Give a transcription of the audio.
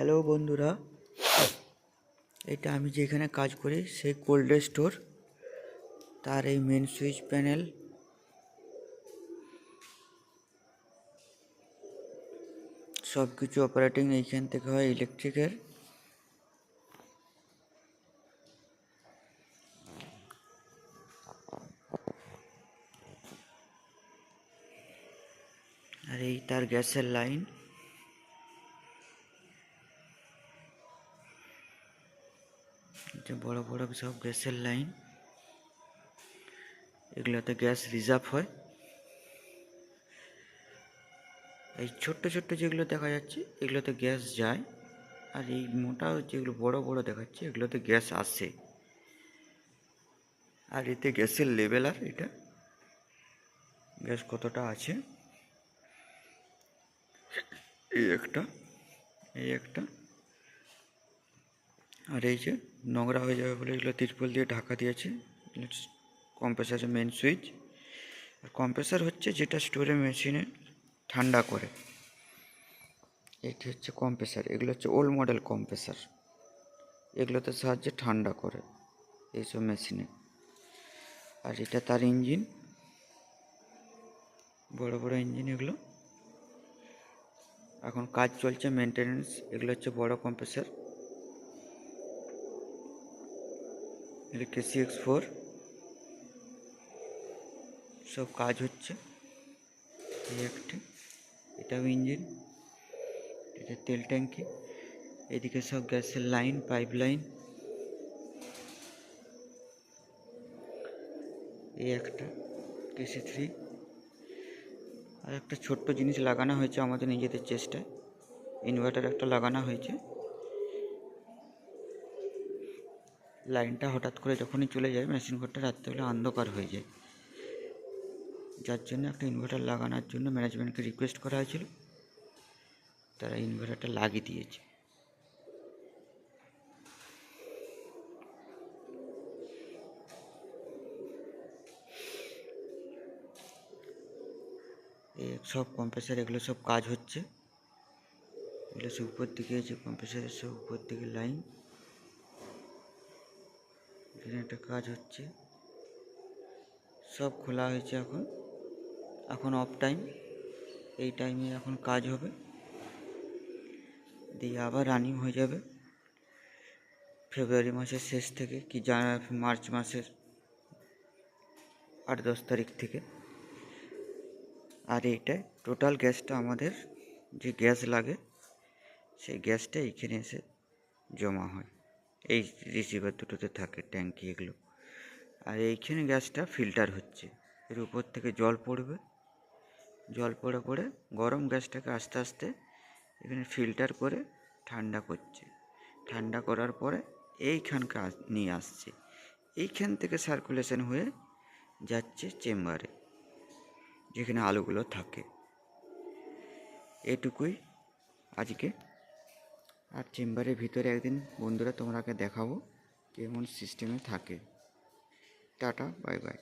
Hello বন্ধুরা, এটা আমি যেখানে কাজ করি সেই কোল্ড স্টোর, তার এই মেন সুইচ প্যানেল সব কিছু অপারেটিং এইখান থেকে হয় ইলেকট্রিকের আর এই তার গ্যাসের লাইন এটা বড় বড় সব গ্যাসের লাইন। এগুলোতে গ্যাস রিজার্ভ হয়। এই ছোট্ট ছোট্ট যেগুলো দেখা যাচ্ছে, এগুলোতে গ্যাস যায়। আর এই মোটা যেগুলো বড় বড় দেখাচ্ছে, এগুলোতে গ্যাস আসে। আর এতে গ্যাসের লেভেল আর এটা, গ্যাস কতটা আছে? এই একটা এই একটা। আর এই যে নোংরা হয়ে যাবে বলে এগুলো তিরপল দিয়ে ঢাকা দিয়েছে। কম্প্রেসারের মেন সুইচ আর কম্প্রেসার হচ্ছে যেটা স্টোরে মেশিনে ঠান্ডা করে। এটি হচ্ছে কম্প্রেসার এগুলো হচ্ছে ওল্ড মডেল কম্প্রেসার এগুলোতে সাহায্যে ঠান্ডা করে এইসব মেশিনে আর এটা তার ইঞ্জিন বড় বড় ইঞ্জিন এগুলো। এখন কাজ চলছে মেনটেনেন্স এগুলো হচ্ছে বড় কম্প্রেসার এটা কেসি এক্স ফোর সব কাজ হচ্ছে। এই একটি। এটাও ইঞ্জিন এটা তেল ট্যাঙ্কি। এদিকে সব গ্যাসের লাইন পাইপ লাইন এই একটা কেসি থ্রি আর একটা ছোট্ট জিনিস লাগানো হয়েছে আমাদের নিজেদের চেষ্টায়। ইনভার্টার একটা লাগানো হয়েছে। লাইনটা হঠাৎ করে যখনই চলে যায় মেশিন ঘরটা রাত্রেবেলা অন্ধকার হয়ে যায়। যার জন্য একটা ইনভার্টার লাগানোর জন্য ম্যানেজমেন্টকে রিকোয়েস্ট করা হয়েছিল। তারা ইনভার্টারটা লাগিয়ে দিয়েছে। সব কম্প্রেসার এগুলো সব কাজ হচ্ছে। এগুলো সব উপর দিকে আছে কম্প্রেসারের সব উপর দিকে লাইন এখানে একটা কাজ হচ্ছে। সব খোলা হয়েছে এখন। এখন অফ টাইম এই টাইমে এখন কাজ হবে। দিয়ে আবার রানিং হয়ে যাবে। ফেব্রুয়ারি মাসের শেষ থেকে কি জানা মার্চ মাসের আট দশ তারিখ থেকে। আর এইটায় টোটাল গ্যাসটা আমাদের যে গ্যাস লাগে, সেই গ্যাসটা এখানে এসে জমা হয়। এই রিসিভার দুটোতে থাকে ট্যাঙ্কি এগুলো। আর এইখানে গ্যাসটা ফিল্টার হচ্ছে। এর উপর থেকে জল পড়বে। জল পড়ে পড়ে গরম গ্যাসটাকে আস্তে আস্তে এখানে ফিল্টার করে ঠান্ডা করছে। ঠান্ডা করার পরে এইখানকে নিয়ে আসছে। এইখান থেকে সার্কুলেশন হয়ে যাচ্ছে চেম্বারে, যেখানে আলুগুলো থাকে। এটুকুই আজকে আর চেম্বারের ভিতরে একদিন বন্ধুরা তোমাকে দেখাবো কেমন সিস্টেমে থাকে। Tata bye bye